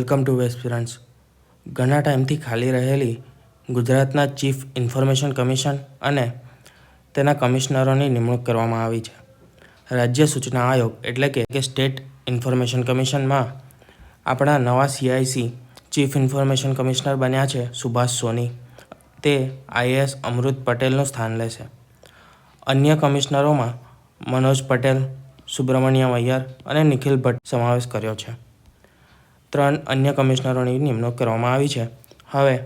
Welcome to waste friends ઘણા ટાઈમથી ખાલી રહેલી ગુજરાતના ચીફ ઇન્ફોર્મેશન કમિશન અને તેના કમિશનરોની નિમણૂક કરવામાં આવી છે. રાજ્ય સૂચના આયોગ એટલે કે સ્ટેટ ઇન્ફોર્મેશન કમિશનમાં આપણા નવા સીઆઈસી ચીફ ઇન્ફોર્મેશન કમિશનર બન્યા છે સુભાષ સોની. તે આઈએએસ અમૃત પટેલનું સ્થાન લેશે અન્ય કમિશનરોમાં મનોજ પટેલ, સુબ્રમણ્યમ અય્યર અને નિખિલ ભટ્ટ સમાવેશ કર્યો છે. ત્રણ અન્ય કમિશનરોની નિમણૂક કરવામાં આવી છે. હવે,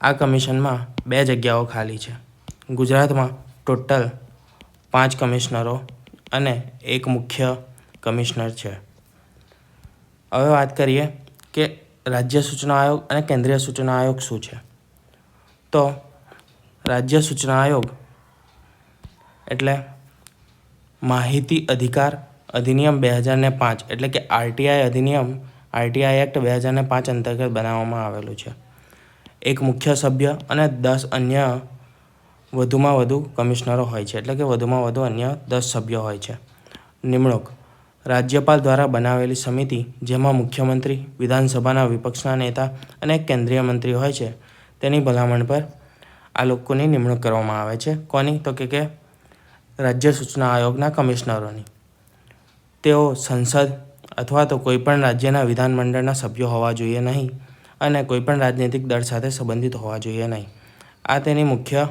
આ કમિશનમાં બે જગ્યાઓ ખાલી છે. ગુજરાતમાં ટોટલ પાંચ કમિશનરો અને એક મુખ્ય કમિશનર છે. હવે વાત કરીએ કે રાજ્ય સૂચના આયોગ અને કેન્દ્રીય સૂચના આયોગ શું છે. તો રાજ્ય સૂચના આયોગ એટલે માહિતી અધિકાર અધિનિયમ બે હજારને પાંચ એટલે કે આરટીઆઈ અધિનિયમ આરટીઆઈ એક્ટ બે હજારને પાંચ અંતર્ગત બનાવવામાં આવેલું છે. એક મુખ્ય સભ્ય અને દસ અન્ય વધુમાં વધુ કમિશનરો હોય છે. એટલે કે વધુમાં વધુ અન્ય દસ સભ્યો હોય છે. નિમણૂક. રાજ્યપાલ દ્વારા બનાવેલી સમિતિ, જેમાં મુખ્યમંત્રી, વિધાનસભાના વિપક્ષના નેતા અને કેન્દ્રીય મંત્રી હોય છે, તેની ભલામણ પર આ લોકોની નિમણૂક કરવામાં આવે છે. કોની? તો કે કે રાજ્ય સૂચના આયોગના કમિશનરોની. તેઓ સંસદ અથવા તો કોઈપણ રાજ્યના વિધાનમંડળના સભ્યો હોવા જોઈએ નહીં અને કોઈપણ રાજનૈતિક દળ સાથે સંબંધિત હોવા જોઈએ નહીં. આ તેની મુખ્ય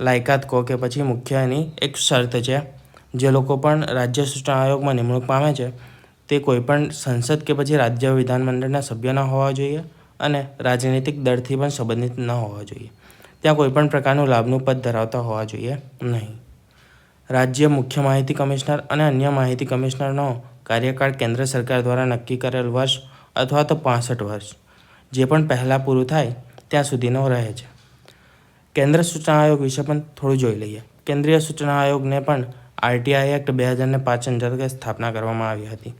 લાયકાત કહો કે પછી મુખ્ય એની એક શરત છે. જે લોકો પણ રાજ્ય સૂચના આયોગમાં નિમણૂક પામે છે. તે કોઈપણ સંસદ કે પછી રાજ્ય વિધાનમંડળના સભ્ય ન હોવા જોઈએ અને રાજનૈતિક દળથી પણ સંબંધિત ન હોવા જોઈએ. ત્યાં કોઈપણ પ્રકારનું લાભનું પદ ધરાવતા હોવા જોઈએ નહીં. રાજ્ય મુખ્ય માહિતી કમિશનર અને અન્ય માહિતી કમિશનરનો કાર્યકાળ કેન્દ્ર સરકાર દ્વારા નક્કી કરેલ વર્ષ અથવા તો પાસઠ વર્ષ, જે પણ પહેલાં પૂરું થાય ત્યાં સુધીનો રહે છે. કેન્દ્ર સૂચના આયોગ વિશે પણ થોડું જોઈ લઈએ. કેન્દ્રીય સૂચના આયોગને પણ આરટીઆઈ એક્ટ બે હજારને પાંચ અંતર્ગત સ્થાપના કરવામાં આવી હતી.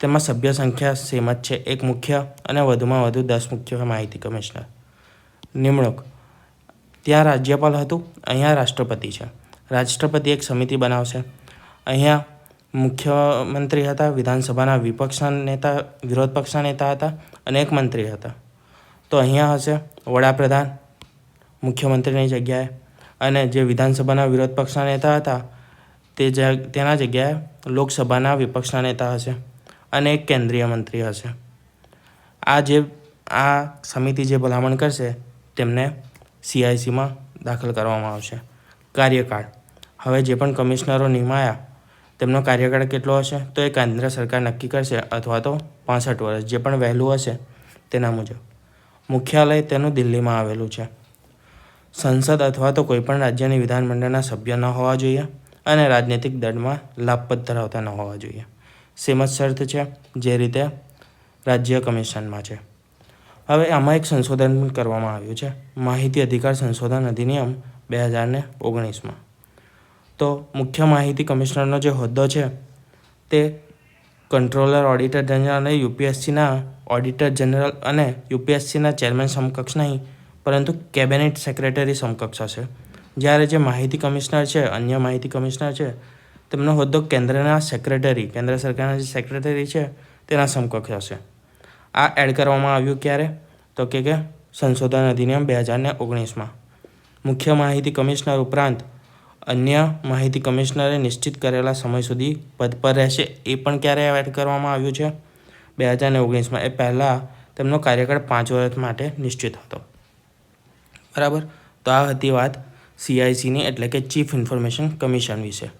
તેમાં સભ્ય સંખ્યા સેમ જ છે, એક મુખ્ય અને વધુમાં વધુ દસ મુખ્ય માહિતી કમિશનર. નિમણૂક. ત્યાં રાજ્યપાલ હતું, અહીંયા રાષ્ટ્રપતિ છે. રાષ્ટ્રપતિ એક સમિતિ બનાવશે. અહીંયા મુખ્યમંત્રી હતા, વિધાનસભાના વિપક્ષના નેતા, વિરોધ પક્ષના નેતા હતા અને એક મંત્રી હતા. તો અહીંયા હશે વડાપ્રધાન, મુખ્યમંત્રીની જગ્યાએ. અને જે વિધાનસભાના વિરોધ પક્ષના નેતા હતા, તે તેના જગ્યાએ લોકસભાના વિપક્ષના નેતા હશે અને એક કેન્દ્રીય મંત્રી હશે. આ જે, આ સમિતિ જે ભલામણ કરશે, તેમને સીઆઈસીમાં દાખલ કરવામાં આવશે. કાર્યકાળ. હવે જે પણ કમિશનરો નિમાયા તેમનો કાર્યકાળ કેટલો હશે? તો એ કેન્દ્ર સરકાર નક્કી કરશે અથવા તો પાસઠ વર્ષ, જે પણ વહેલું હશે તેના મુજબ. મુખ્યાલય તેનું દિલ્હીમાં આવેલું છે. સંસદ અથવા તો કોઈપણ રાજ્યની વિધાનમંડળના સભ્ય ન હોવા જોઈએ અને રાજનૈતિક દળમાં લાભપત ધરાવતા ન હોવા જોઈએ. સેમ શરત છે જે રીતે રાજ્ય કમિશનમાં છે. હવે આમાં એક સંશોધન કરવામાં આવ્યું છે. માહિતી અધિકાર સંશોધન અધિનિયમ બે હજારને ઓગણીસમાં. તો મુખ્ય માહિતી કમિશનરનો જે હોદ્દો છે, તે કંટ્રોલર, ઓડિટર જનરલ અને યુપીએસસીના ઓડિટર જનરલ અને યુપીએસસીના ચેરમેન સમકક્ષ નહીં, પરંતુ કેબિનેટ સેક્રેટરી સમકક્ષ હશે. જ્યારે જે માહિતી કમિશનર છે, અન્ય માહિતી કમિશનર છે, તેમનો હોદ્દો કેન્દ્રના સેક્રેટરી, કેન્દ્ર સરકારના જે સેક્રેટરી છે, તેના સમકક્ષ હશે. આ એડ કરવામાં આવ્યું ક્યારે? તો કે સંશોધન અધિનિયમ બે હજારને ઓગણીસમાં. મુખ્ય માહિતી કમિશનર ઉપરાંત અન્ય માહિતી કમિશનરે નિશ્ચિત કરેલા સમય સુધી પદ પર રહેશે એ પણ ક્યારે એડ કરવામાં આવ્યું છે? બે હજારને ઓગણીસમાં એ પહેલાં તેમનો કાર્યકાળ પાંચ વર્ષ માટે નિશ્ચિત હતો. બરાબર? તો આ હતી વાત સીઆઈસીની એટલે કે ચીફ ઇન્ફોર્મેશન કમિશન વિશે.